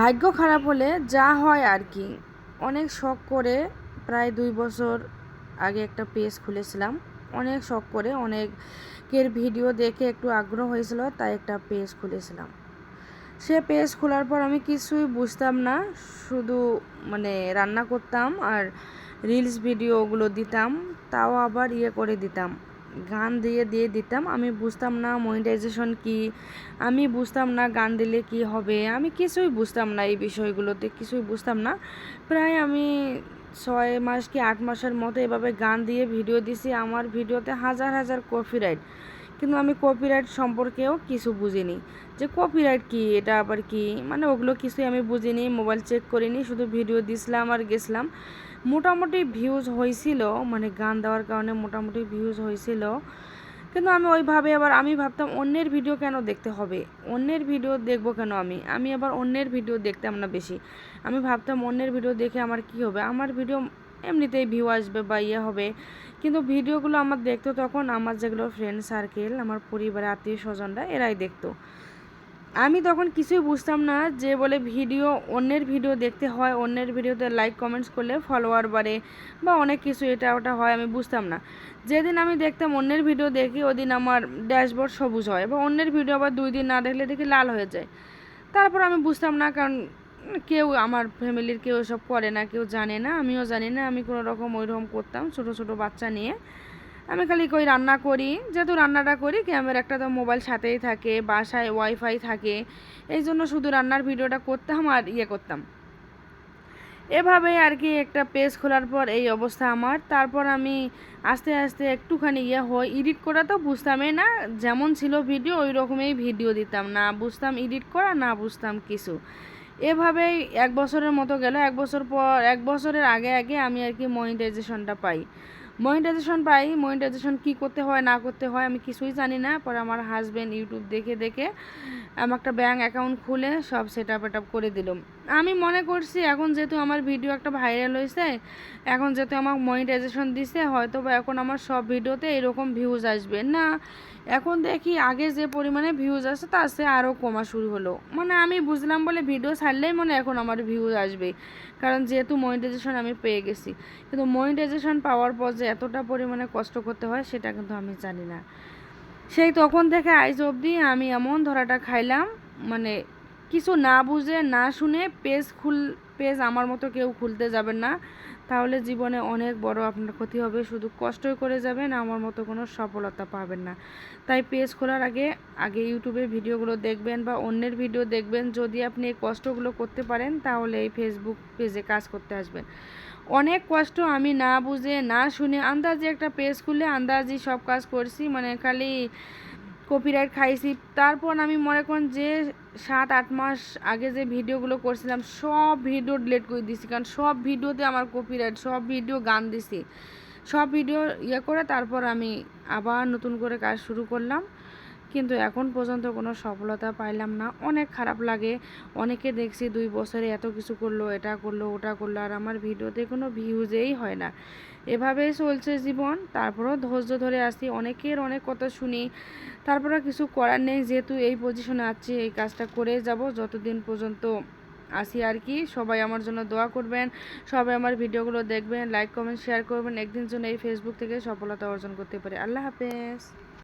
ভাগ্য খারাপ হলে যা হয় আর কি। অনেক শখ করে প্রায় দুই বছর আগে একটা পেজ খুলেছিলাম। অনেক শখ করে, অনেকের ভিডিও দেখে একটু আগ্রহ হয়েছিল, তাই একটা পেজ খুলেছিলাম। সে পেজ খোলার পর আমি কিছুই বুঝতাম না, শুধু মানে রান্না করতাম আর রিলস ভিডিওগুলো দিতাম, তাও আবার ইয়ে করে দিতাম। গান দিয়ে দিয়ে দিতাম। আমি বুঝতাম না মনিটাইজেশন কি। আমি বুঝতাম না গান দিলে কি হবে। আমি কিছুই বুঝতাম না এই বিষয়গুলোতে, কিছুই বুঝতাম না। প্রায় আমি ছয় মাস কি আট মাসের মতো এভাবে গান দিয়ে ভিডিও দিছি। আমার ভিডিওতে হাজার হাজার কপিরাইট কিন্তু আমি কপিরাইট সম্পর্কেও কিছু বুঝিনি। যে কপিরাইট কি, এটা আবার কি? মানে ওগুলো কিছুই আমি বুঝিনি মোবাইল চেক করিনি, শুধু ভিডিও দিছিলাম আর গেছিলাম। মোটামুটি ভিউজ হয়েছিল মানে গান দেওয়ার কারণে মোটামুটি ভিউজ হয়েছিল কিন্তু আমি ওইভাবে আবার, আমি ভাবতাম অন্যের ভিডিও কেন দেখতে হবে? অন্যের ভিডিও দেখব কেন আমি? আমি আবার অন্যের ভিডিও দেখতাম না বেশি। আমি ভাবতাম অন্যের ভিডিও দেখে আমার কি হবে? আমার ভিডিও এমনিতেই ভিউ আসবে বা ইয়ে হবে। কিন্তু ভিডিওগুলো আমার দেখতো তখন আমার যেগুলো ফ্রেন্ড সার্কেল আমার পরিবারের আত্মীয় স্বজনরা, এরাই দেখতো। আমি তখন কিছুই বুঝতাম না যে বলে ভিডিও, অন্যের ভিডিও দেখতে হয়, অন্যের ভিডিওতে লাইক কমেন্টস করলে ফলোয়ার বাড়ে বা অনেক কিছু এটা ওটা হয়, আমি বুঝতাম না। যেদিন আমি দেখতাম অন্যের ভিডিও দেখি, ওদিন আমার ড্যাশবোর্ড সবুজ হয় বা অন্যের ভিডিও আবার দুই দিন না দেখলে দেখি লাল হয়ে যায়। তারপর আমি বুঝতাম না কারণ কেউ আমার ফ্যামিলির কেউ সব করে না, কেউ জানে না, আমিও জানি না, আমি কোনো রকম ওই রকম করতাম ছোটো ছোটো বাচ্চা নিয়ে। আমি খালি কই রান্না করি, যেহেতু রান্নাটা করি ক্যামেরা একটা তো মোবাইল সাথেই থাকে, বাসায় ওয়াইফাই থাকে, এই জন্য শুধু রান্নার ভিডিওটা করতাম আর ইয়ে করতাম। এভাবে আর কি একটা পেজ খোলার পর এই অবস্থা আমার। তারপর আমি আস্তে আস্তে একটুখানি ইয়ে হয় এডিট করা তো বুঝতামই না, যেমন ছিল ভিডিও ওই রকমই ভিডিও দিতাম। না বুঝতাম এডিট করা, না বুঝতাম কিছু। এভাবেই এক বছরের মতো গেল। এক বছর পর, এক বছরের আগে আগে আমি আর কি মনিটাইজেশনটা পাই। মনিটাইজেশন পাই। মনিটাইজেশন কি করতে হয়, না করতে হয় আমি কিছুই জানি না। পরে আমার হাজব্যান্ড ইউটিউব দেখে দেখে আমার একটা ব্যাঙ্ক অ্যাকাউন্ট খুলে সব সেট আপ করে দিল। আমি মনে করছি এখন যেহেতু আমার ভিডিও একটা ভাইরাল হয়েছে, এখন যেহেতু আমার মনিটাইজেশন দিছে হয়তো বা এখন আমার সব ভিডিওতে এরকম ভিউজ আসবে। না, এখন দেখি আগে যে পরিমাণে ভিউজ আসে তার সে আরও কমা শুরু হলো। মানে আমি বুঝলাম বলে ভিডিও ছাড়লেই মনে এখন আমার ভিউজ আসবে। কারণ যেহেতু মনিটাইজেশন আমি পেয়ে গেছি। কিন্তু মনিটাইজেশন পাওয়ার পর যে এতটা পরিমাণে কষ্ট করতে হয়, সেটা কিন্তু আমি জানি না। সেই তখন থেকে আইজ অবধি আমি এমন ধরাটা খাইলাম মানে কিছু না বুঝে, না শুনে পেজ খুল, পেজ আমার মতো কেউ খুলতে যাবেন না। তাহলে জীবনে অনেক বড় আপনার ক্ষতি হবে। শুধু কষ্টই করে যাবেন, আমার মতো কোনো সফলতা পাবেন না। তাই পেজ খোলার আগে আগে ইউটিউবে ভিডিওগুলো দেখবেন বা অন্যের ভিডিও দেখবেন। যদি আপনি এই কষ্টগুলো করতে পারেন, তাহলে এই ফেসবুক পেজে কাজ করতে আসবেন। অনেক কষ্ট আমি না বুঝে, না শুনে, আন্দাজে একটা পেজ খুলে আন্দাজি সব কাজ করছি। মানে খালি কপিরাইট খাইছি। তারপর আমি মনে করেন যে সাত, আট মাস আগে যে ভিডিওগুলো করছিলাম, সব ভিডিও ডিলেট করে দিছি। কারণ সব ভিডিওতে আমার কপিরাইট, সব ভিডিও গান দিছি। সব ভিডিও ইয়ে করে তারপর আমি আবার নতুন করে কাজ শুরু করলাম। কিন্তু এখন পর্যন্ত কোনো সফলতা পাইলাম না। অনেক খারাপ লাগে। অনেকে দেখছি দুই বছরে এত কিছু করল, এটা করল, ওটা করল, আর আমার ভিডিওতে কোনো ভিউজেই হয় না। এভাবেই চলছে জীবন, তারপরেও ধৈর্য ধরে আসি অনেকের অনেক কথা শুনি। তারপরে কিছু করার নেই, যেহেতু এই পজিশনে আছি, এই কাজটা করে যাব, যতদিন পর্যন্ত আসি আর কি। সবাই আমার জন্য দোয়া করবেন, সবাই আমার ভিডিওগুলো দেখবেন লাইক কমেন্ট শেয়ার করবেন। একদিন জন্য এই ফেসবুক থেকে সফলতা অর্জন করতে পারে। আল্লাহ হাফেজ।